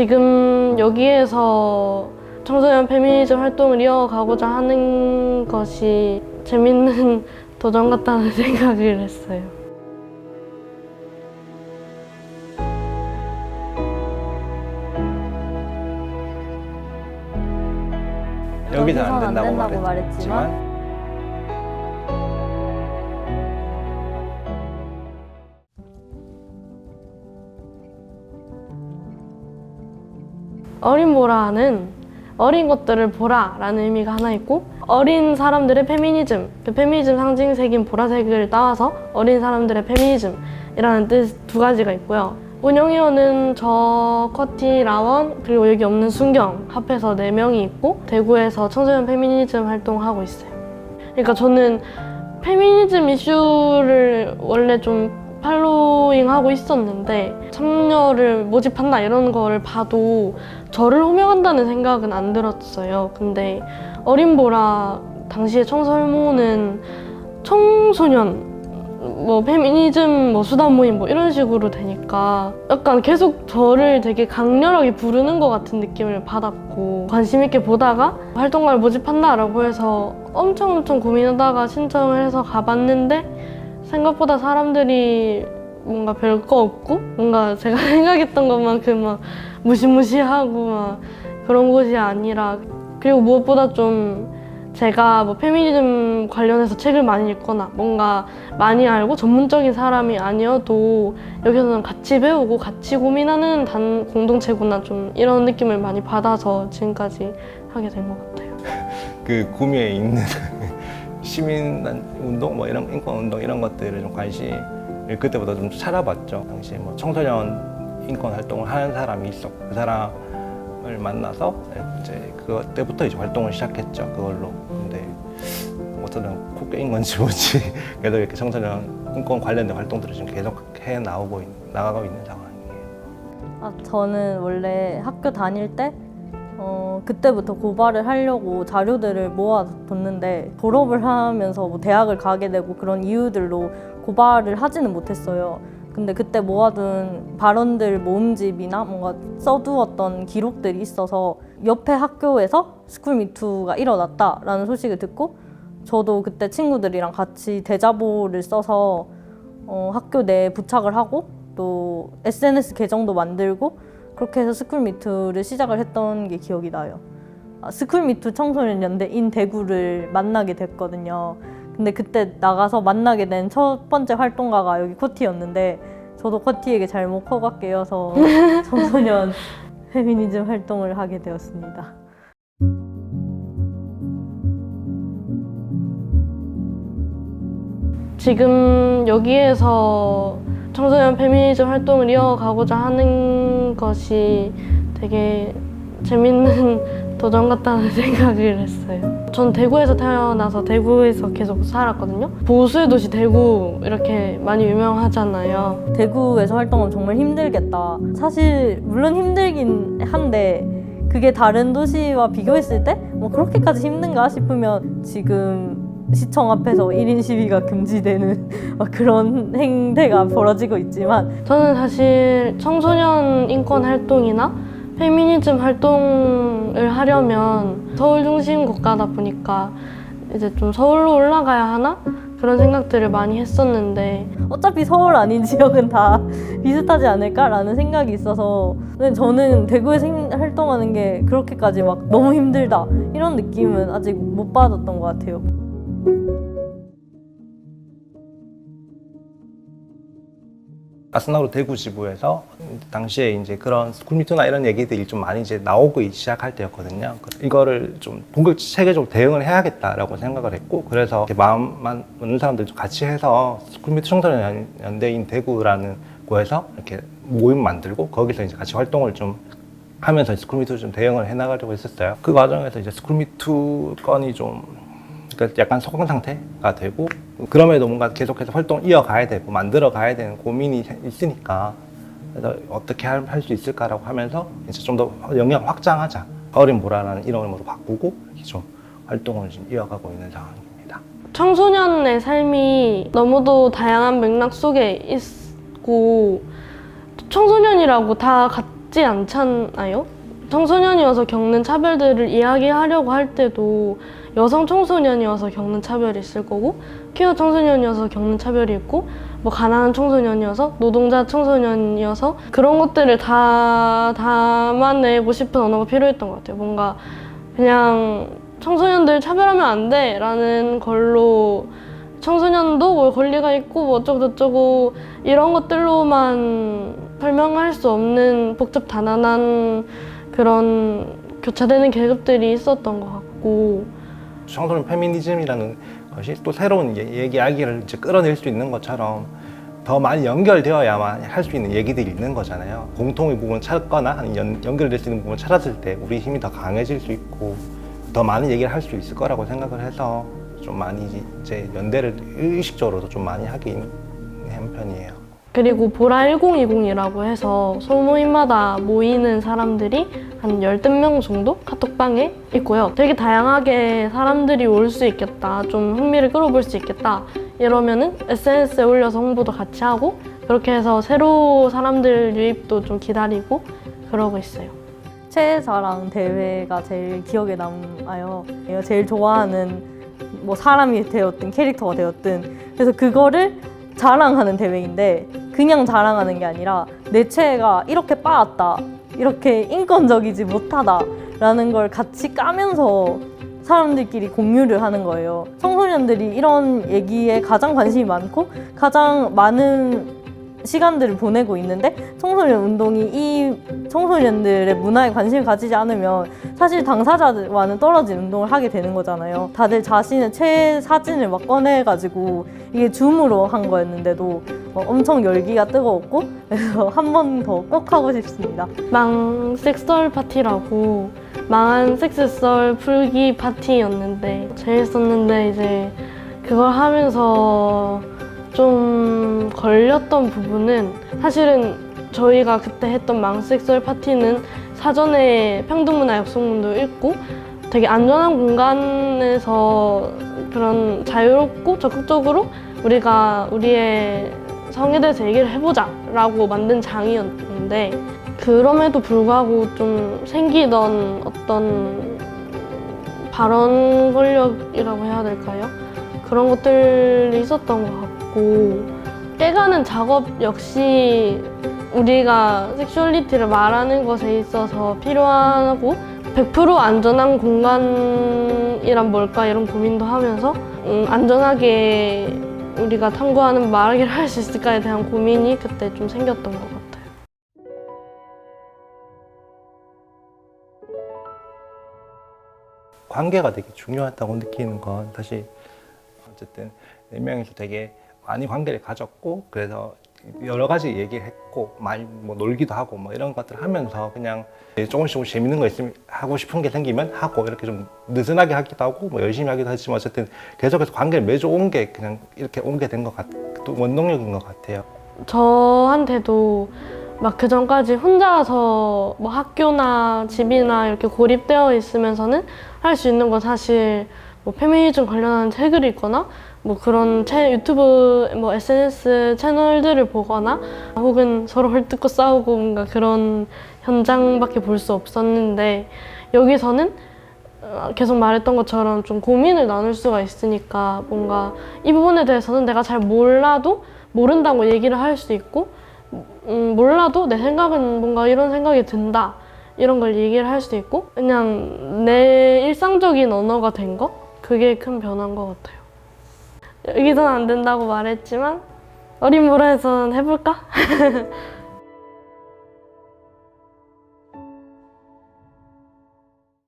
지금 여기에서 청소년 페미니즘 활동을 이어가고자 하는 것이 재밌는 도전 같다는 생각을 했어요. 여기서 안 여기선 안 된다고, 된다고 말했지만, 어린 보라는 어린 것들을 보라라는 의미가 하나 있고 어린 사람들의 페미니즘, 그 페미니즘 상징색인 보라색을 따와서 어린 사람들의 페미니즘이라는 뜻 두 가지가 있고요. 운영위원은 저, 커티, 라원 그리고 여기 없는 순경 합해서 네 명이 있고 대구에서 청소년 페미니즘 활동하고 있어요. 그러니까 저는 페미니즘 이슈를 원래 좀 팔로잉 하고 있었는데 참여를 모집한다 이런 거를 봐도 저를 호명한다는 생각은 안 들었어요. 근데 어린 보라 당시에 청설모는 청소년 뭐 페미니즘 뭐 수단 모임 뭐 이런 식으로 되니까 약간 계속 저를 되게 강렬하게 부르는 것 같은 느낌을 받았고 관심 있게 보다가 활동가를 모집한다라고 해서 엄청 엄청 고민하다가 신청을 해서 가봤는데 생각보다 사람들이 뭔가 별거 없고 뭔가 제가 생각했던 것만큼 막 무시무시하고 막 그런 곳이 아니라 그리고 무엇보다 좀 제가 뭐 페미니즘 관련해서 책을 많이 읽거나 뭔가 많이 알고 전문적인 사람이 아니어도 여기서는 같이 배우고 같이 고민하는 단 공동체구나 좀 이런 느낌을 많이 받아서 지금까지 하게 된 것 같아요. 그 구미에 있는 시민 운동 뭐 이런 인권 운동 이런 것들을 좀 관심을 그때부터 좀 찾아봤죠. 당시에 뭐 청소년 인권 활동을 하는 사람이 있었고 그 사람을 만나서 이제 그때부터 이제 활동을 시작했죠. 그걸로. 근데 어쩌면 코끼인 건지 뭔지 그래도 이렇게 청소년 인권 관련된 활동들을 지금 계속 해 나오고 있, 나가고 있는 상황이에요. 아, 저는 원래 학교 다닐 때 어, 그때부터 고발을 하려고 자료들을 모아뒀는데 졸업을 하면서 뭐 대학을 가게 되고 그런 이유들로 고발을 하지는 못했어요. 근데 그때 모아둔 발언들 모음집이나 뭔가 써두었던 기록들이 있어서 옆에 학교에서 스쿨미투가 일어났다라는 소식을 듣고 저도 그때 친구들이랑 같이 대자보를 써서 어, 학교 내에 부착을 하고 또 SNS 계정도 만들고 그렇게 해서 스쿨미투를 시작을 했던 게 기억이 나요. 아, 스쿨미투 청소년 연대인 대구를 만나게 됐거든요. 근데 그때 나가서 만나게 된 첫 번째 활동가가 여기 코티였는데 저도 코티에게 잘못 커가 깨어서 청소년 페미니즘 활동을 하게 되었습니다. 지금 여기에서 청소년 페미니즘 활동을 이어가고자 하는 것이 되게 재밌는 도전 같다는 생각을 했어요. 전 대구에서 태어나서 대구에서 계속 살았거든요. 보수의 도시 대구 이렇게 많이 유명하잖아요. 대구에서 활동하면 정말 힘들겠다. 사실 물론 힘들긴 한데 그게 다른 도시와 비교했을 때 뭐 그렇게까지 힘든가 싶으면 지금 시청 앞에서 1인 시위가 금지되는 막 그런 행태가 벌어지고 있지만 저는 사실 청소년 인권 활동이나 페미니즘 활동을 하려면 서울 중심 국가다 보니까 이제 좀 서울로 올라가야 하나? 그런 생각들을 많이 했었는데 어차피 서울 아닌 지역은 다 비슷하지 않을까라는 생각이 있어서 근데 저는 대구에서 힘- 활동하는 게 그렇게까지 막 너무 힘들다 이런 느낌은 아직 못 받았던 것 같아요. 아스나로 대구 지부에서 당시에 이제 그런 스쿨미투나 이런 얘기들이 좀 많이 이제 나오고 시작할 때였거든요. 이거를 좀 본격 체계적으로 대응을 해야겠다라고 생각을 했고 그래서 마음만 있는 사람들 좀 같이 해서 스쿨미투 청소년 연- 연대인 대구라는 곳에서 이렇게 모임 만들고 거기서 이제 같이 활동을 좀 하면서 스쿨미투 좀 대응을 해나가려고 했었어요. 그 과정에서 이제 스쿨미투 건이 좀 그러니까 약간 소강 상태가 되고 그럼에도 뭔가 계속해서 활동을 이어가야 되고 만들어 가야 되는 고민이 있으니까 그래서 어떻게 할 수 있을까라고 하면서 이제 좀 더 영역 확장하자 어린 보라라는 이름으로 바꾸고 좀 활동을 지금 이어가고 있는 상황입니다. 청소년의 삶이 너무도 다양한 맥락 속에 있고 청소년이라고 다 적지 않잖아요. 청소년이어서 겪는 차별들을 이야기하려고 할 때도 여성 청소년이어서 겪는 차별이 있을 거고 퀴어 청소년이어서 겪는 차별이 있고 뭐 가난한 청소년이어서 노동자 청소년이어서 그런 것들을 다 담아내고 싶은 언어가 필요했던 것 같아요. 뭔가 그냥 청소년들 차별하면 안 돼 라는 걸로 청소년도 뭐 권리가 있고 뭐 어쩌고 저쩌고 이런 것들로만 설명할 수 없는 복잡 다난한 그런 교차되는 계급들이 있었던 것 같고 청소년 페미니즘이라는 것이 또 새로운 얘- 얘기, 이야기를 이제 끌어낼 수 있는 것처럼 더 많이 연결되어야만 할 수 있는 얘기들이 있는 거잖아요. 공통의 부분을 찾거나 연, 연결될 수 있는 부분을 찾았을 때 우리 힘이 더 강해질 수 있고 더 많은 얘기를 할 수 있을 거라고 생각을 해서 좀 많이 이제 연대를 의식적으로도 좀 많이 하긴 한 편이에요. 그리고 보라 1020이라고 해서 소모임마다 모이는 사람들이 한 열댓 명 정도 카톡방에 있고요. 되게 다양하게 사람들이 올 수 있겠다. 좀 흥미를 끌어볼 수 있겠다. 이러면은 SNS에 올려서 홍보도 같이 하고 그렇게 해서 새로 사람들 유입도 좀 기다리고 그러고 있어요. 최애사랑 대회가 제일 기억에 남아요. 내가 제일 좋아하는 뭐 사람이 되었든 캐릭터가 되었든 그래서 그거를 자랑하는 대회인데 그냥 자랑하는 게 아니라 내 최애가 이렇게 빠았다 이렇게 인권적이지 못하다 라는 걸 같이 까면서 사람들끼리 공유를 하는 거예요. 청소년들이 이런 얘기에 가장 관심이 많고 가장 많은 시간들을 보내고 있는데 청소년 운동이 이 청소년들의 문화에 관심을 가지지 않으면 사실 당사자와는 떨어진 운동을 하게 되는 거잖아요. 다들 자신의 최애 사진을 막 꺼내가지고 이게 줌으로 한 거였는데도 어, 엄청 열기가 뜨거웠고 그래서 한 번 더 꼭 하고 싶습니다. 망 섹스얼 파티라고 망한 섹스썰 풀기 파티였는데 재밌었는데 이제 그걸 하면서 좀 걸렸던 부분은 사실은 저희가 그때 했던 망 섹스얼 파티는 사전에 평등문화 약속문도 읽고 되게 안전한 공간에서 그런 자유롭고 적극적으로 우리가 우리의 성에 대해서 얘기를 해보자 라고 만든 장이었는데 그럼에도 불구하고 좀 생기던 어떤 발언 권력이라고 해야 될까요? 그런 것들이 있었던 것 같고 깨가는 작업 역시 우리가 섹슈얼리티를 말하는 것에 있어서 필요하고 100% 안전한 공간이란 뭘까 이런 고민도 하면서 음, 안전하게 우리가 탐구하는 말하기를 할수 있을까에 대한 고민이 그때 좀 생겼던 것 같아요. 관계가 되게 중요하다고 느끼는 건 사실 어쨌든 네 명이서 되게 많이 관계를 가졌고 그래서 여러 가지 얘기를 했고 많이 뭐 놀기도 하고 뭐 이런 것들을 하면서 그냥 조금씩 조금씩 재밌는 거 있으면 하고 싶은 게 생기면 하고 이렇게 좀 느슨하게 하기도 하고 뭐 열심히 하기도 하지만 어쨌든 계속해서 관계를 맺어온 게 그냥 이렇게 오게 된 것 같, 또 원동력인 것 같아요. 저한테도 막 그 전까지 혼자서 뭐 학교나 집이나 이렇게 고립되어 있으면서는 할 수 있는 건 사실 뭐 페미니즘 관련한 책을 읽거나 뭐 그런 채, 유튜브 뭐 SNS 채널들을 보거나 혹은 서로 헐뜯고 싸우고 뭔가 그런 현장밖에 볼 수 없었는데 여기서는 어, 계속 말했던 것처럼 좀 고민을 나눌 수가 있으니까 뭔가 이 부분에 대해서는 내가 잘 몰라도 모른다고 얘기를 할 수 있고 음, 몰라도 내 생각은 뭔가 이런 생각이 든다 이런 걸 얘기를 할 수 있고 그냥 내 일상적인 언어가 된 거? 그게 큰 변화인 것 같아요 여기선 안 된다고 말했지만 어린 보라에선 해볼까?